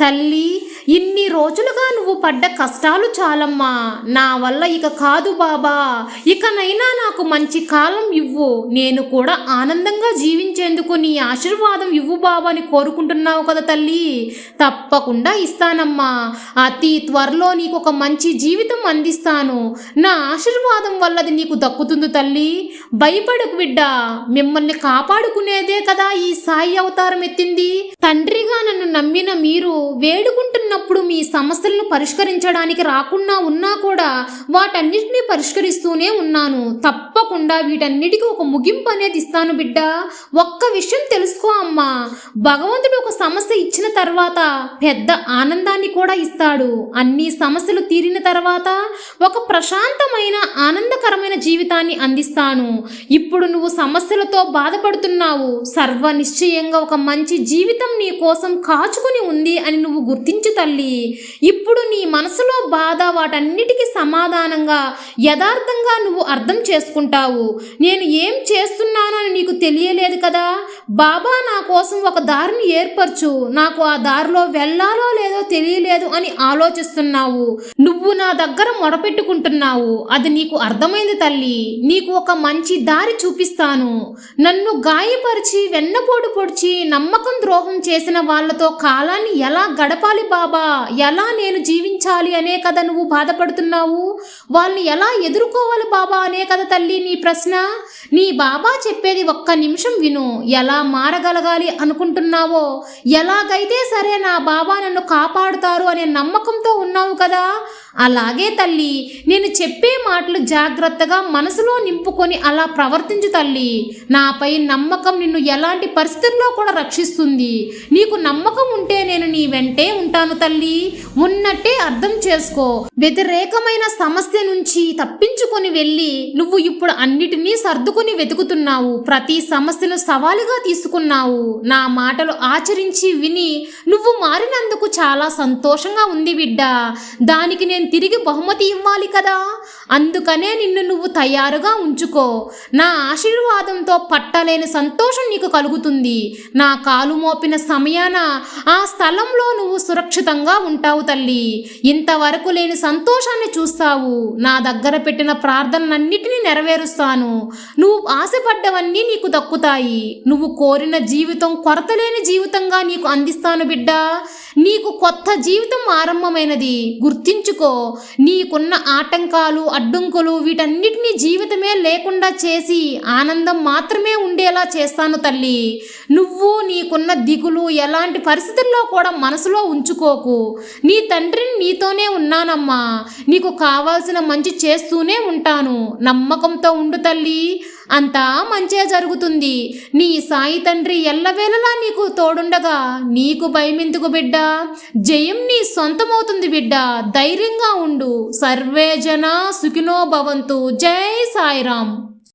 తల్లి ఇన్ని రోజులుగా నువ్వు పడ్డ కష్టాలు చాలమ్మా. నా వల్ల ఇక కాదు బాబా. ఇకనైనా నాకు మంచి కాలం ఇవ్వు. నేను కూడా ఆనందంగా జీవించేందుకు నీ ఆశీర్వాదం ఇవ్వు బాబా అని కోరుకుంటున్నావు కదా తల్లి. తప్పకుండా ఇస్తానమ్మా. అతి త్వరలో నీకు ఒక మంచి జీవితం అందిస్తాను. నా ఆశీర్వాదం వల్లది నీకు దక్కుతుంది తల్లి. భయపడకు బిడ్డ. మిమ్మల్ని కాపాడుకునేదే కదా ఈ సాయి అవతారం ఎత్తింది. తండ్రిగా నన్ను నమ్మిన మీరు వేడుకుంటున్నారు వేడుకుంటున్నప్పుడు మీ సమస్యలను పరిష్కరించడానికి రాకుండా ఉన్నా కూడా వాటన్నిటిని పరిష్కరిస్తూనే ఉన్నాను. తప్పకుండా వీటన్నిటికీ ఒక ముగింపు అనేది ఇస్తాను బిడ్డ. ఒక్క విషయం తెలుసుకో అమ్మా. భగవంతుడు ఒక సమస్య ఇచ్చిన తర్వాత పెద్ద ఆనందాన్ని కూడా ఇస్తాడు. అన్ని సమస్యలు తీరిన తర్వాత ఒక ప్రశాంతమైన ఆనందకరమైన జీవితాన్ని అందిస్తాను. ఇప్పుడు నువ్వు సమస్యలతో బాధపడుతున్నావు. సర్వ నిశ్చయంగా ఒక మంచి జీవితం నీ కోసం కాచుకుని ఉంది అని నువ్వు గుర్తించు తల్లి. ఇప్పుడు నీ మనసులో బాధ వాటన్నిటికీ సమాధానంగా యథార్థంగా నువ్వు అర్థం చేసుకుంటావు. నేను ఏం చేస్తున్నానో నీకు తెలియలేదు కదా? బాబా నా కోసం ఒక దారిని ఏర్పరచు. నాకు ఆ దారిలో వెళ్ళాలో లేదో తెలియలేదు అని ఆలోచిస్తున్నావు. నువ్వు నా దగ్గర మొడపెట్టుకుంటున్నావు అది నీకు అర్థమైంది తల్లి. నీకు ఒక మంచి దారి చూపిస్తాను. నన్ను గాయపరిచి వెన్నపోటు పొడిచి నమ్మకం ద్రోహం చేసిన వాళ్ళతో కాలాన్ని ఎలా గడపాలి బాబా? ఎలా నేను జీవించాలి అనే కదా నువ్వు బాధపడుతున్నావు? వాళ్ళని ఎలా ఎదుర్కోవాలి బాబా అనే కదా తల్లి నీ ప్రశ్న? నీ బాబా చెప్పేది ఒక్క నిమిషం విను. ఎలా మారగలగాలి అనుకుంటున్నావో ఎలాగైతే సరే నా బాబా నన్ను కాపాడుతారు అనే నమ్మకంతో ఉన్నావు కదా అలాగే తల్లి నేను చెప్పే మాటలు జాగ్రత్తగా మనసులో నింపుకొని అలా ప్రవర్తించు తల్లి. నాపై నమ్మకం నిన్ను ఎలాంటి పరిస్థితుల్లో కూడా రక్షిస్తుంది. నీకు నమ్మకం ఉంటే నేను వెంటే ఉంటాను తల్లి. ఉన్నట్టే అర్థం చేసుకో. వ్యతిరేకమైన సమస్య నుంచి తప్పించుకొని వెళ్ళి నువ్వు ఇప్పుడు అన్నిటినీ సర్దుకొని వెతుకుతున్నావు. ప్రతి సమస్యను సవాలుగా తీసుకున్నావు. నా మాటలు ఆచరించి విని నువ్వు మారినందుకు చాలా సంతోషంగా ఉంది బిడ్డ. దానికి నేను తిరిగి బహుమతి ఇవ్వాలి కదా. అందుకనే నిన్ను నువ్వు తయారుగా ఉంచుకో. నా ఆశీర్వాదంతో పట్టలేని సంతోషం నీకు కలుగుతుంది. నా కాలు మోపిన సమయాన ఆ స్థలంలో నువ్వు సురక్షితంగా ఉంటావు తల్లి. ఇంతవరకు లేని సంతోషాన్ని చూస్తావు. నా దగ్గర పెట్టిన ప్రార్థనలన్నిటినీ నెరవేరుస్తాను. నువ్వు ఆశపడ్డవన్నీ నీకు దక్కుతాయి. నువ్వు కోరిన జీవితం కొరతలేని జీవితంగా నీకు అందిస్తాను బిడ్డ. నీకు కొత్త జీవితం ఆరంభమైనది. గుర్తించుకో నీకున్న ఆటంకాలు అడ్డంకులు వీటన్నిటినీ జీవితమే లేకుండా చేసి ఆనందం మాత్రమే ఉండేలా చేస్తాను తల్లి. నువ్వు నీకున్న దిగులు ఎలాంటి పరిస్థితుల్లో కూడా మనసులో ఉంచుకోకు. నీ తండ్రిని నీతోనే ఉన్నానమ్మా. నీకు కావాల్సిన మంచి చేస్తూనే ఉంటాను. నమ్మకంతో ఉండు తల్లి. అంతా మంచే జరుగుతుంది. నీ సాయి తండ్రి ఎల్లవేళలా నీకు తోడుండగా నీకు భయమెందుకు బిడ్డ? జయం నీ సొంతమవుతుంది బిడ్డ. ధైర్యంగా ఉండు. సర్వేజన సుఖినో భవంతు. జై సాయిరామ్.